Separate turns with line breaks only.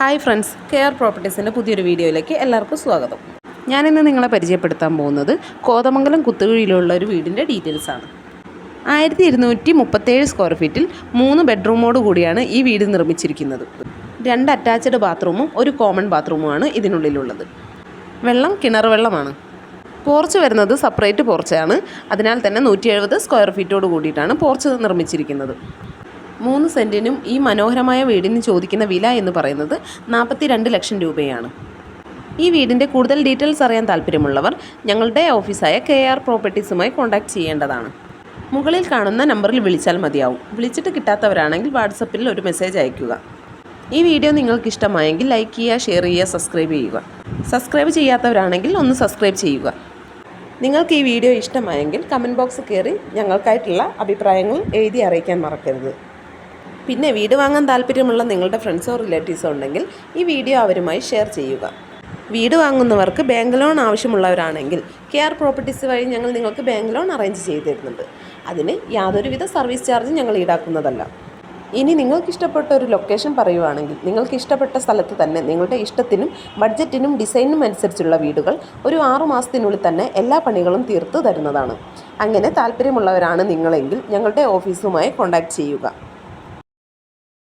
Hi friends care പ്രോപ്പർട്ടീസിന്റെ പുതിയൊരു വീഡിയോയിലേക്ക് എല്ലാവർക്കും സ്വാഗതം. ഞാനിന്ന് നിങ്ങളെ പരിചയപ്പെടുത്താൻ പോകുന്നത് കോതമംഗലം കുത്തുകുഴിയിലുള്ള ഒരു വീടിന്റെ ഡീറ്റെയിൽസ് ആണ്. ആയിരത്തി ഇരുന്നൂറ്റി മുപ്പത്തേഴ് സ്ക്വയർ ഫീറ്റിൽ മൂന്ന് ബെഡ്റൂമോട് കൂടിയാണ് ഈ വീട് നിർമ്മിച്ചിരിക്കുന്നത്. രണ്ട് അറ്റാച്ച്ഡ് ബാത്റൂമും ഒരു കോമൺ ബാത്റൂമുമാണ് ഇതിനുള്ളിലുള്ളത്. വെള്ളം കിണർ വെള്ളമാണ്. പോർച്ച് വരുന്നത് സെപ്പറേറ്റ് പോർച്ചാണ് അതിനാൽ തന്നെ നൂറ്റി എഴുപത് സ്ക്വയർ ഫീറ്റോട് കൂടിയിട്ടാണ് പോർച്ച് നിർമ്മിച്ചിരിക്കുന്നത്. മൂന്ന് സെന്റിനും ഈ മനോഹരമായ വീടിന് ചോദിക്കുന്ന വില എന്ന് പറയുന്നത് നാൽപ്പത്തി രണ്ട് ലക്ഷം രൂപയാണ്. ഈ വീടിന്റെ കൂടുതൽ ഡീറ്റെയിൽസ് അറിയാൻ താല്പര്യമുള്ളവർ ഞങ്ങളുടെ ഓഫീസായ കെ ആർ പ്രോപ്പർട്ടീസുമായി കോൺടാക്റ്റ് ചെയ്യേണ്ടതാണ്. മുകളിൽ കാണുന്ന നമ്പറിൽ വിളിച്ചാൽ മതിയാവും. വിളിച്ചിട്ട് കിട്ടാത്തവരാണെങ്കിൽ വാട്സപ്പിൽ ഒരു മെസ്സേജ് അയയ്ക്കുക. ഈ വീഡിയോ നിങ്ങൾക്ക് ഇഷ്ടമായെങ്കിൽ ലൈക്ക് ചെയ്യുക ഷെയർ ചെയ്യുക സബ്സ്ക്രൈബ് ചെയ്യുക. സബ്സ്ക്രൈബ് ചെയ്യാത്തവരാണെങ്കിൽ ഒന്ന് സബ്സ്ക്രൈബ് ചെയ്യുക. നിങ്ങൾക്ക് ഈ വീഡിയോ ഇഷ്ടമായെങ്കിൽ കമന്റ് ബോക്സ് കയറി ഞങ്ങൾക്കായിട്ടുള്ള അഭിപ്രായങ്ങൾ എഴുതി അറിയിക്കാൻ മറക്കരുത്. പിന്നെ വീട് വാങ്ങാൻ താല്പര്യമുള്ള നിങ്ങളുടെ ഫ്രണ്ട്സോ റിലേറ്റീവ്സോ ഉണ്ടെങ്കിൽ ഈ വീഡിയോ അവരുമായി ഷെയർ ചെയ്യുക. വീട് വാങ്ങുന്നവർക്ക് ബാങ്ക് ലോൺ ആവശ്യമുള്ളവരാണെങ്കിൽ കെ ആർ പ്രോപ്പർട്ടീസ് വഴി ഞങ്ങൾ നിങ്ങൾക്ക് ബാങ്ക് ലോൺ അറേഞ്ച് ചെയ്ത് തരുന്നുണ്ട് അതിന് യാതൊരുവിധ സർവീസ് ചാർജും ഞങ്ങൾ ഈടാക്കുന്നതല്ല. ഇനി നിങ്ങൾക്ക് ഇഷ്ടപ്പെട്ട ഒരു ലൊക്കേഷൻ പറയുവാണെങ്കിൽ നിങ്ങൾക്ക് ഇഷ്ടപ്പെട്ട സ്ഥലത്ത് തന്നെ നിങ്ങളുടെ ഇഷ്ടത്തിനും ബഡ്ജറ്റിനും ഡിസൈനും അനുസരിച്ചുള്ള വീടുകൾ ഒരു ആറു മാസത്തിനുള്ളിൽ തന്നെ എല്ലാ പണികളും തീർത്തു തരുന്നതാണ്. അങ്ങനെ താല്പര്യമുള്ളവരാണ് നിങ്ങളെങ്കിൽ ഞങ്ങളുടെ ഓഫീസുമായി കോൺടാക്റ്റ് ചെയ്യുക.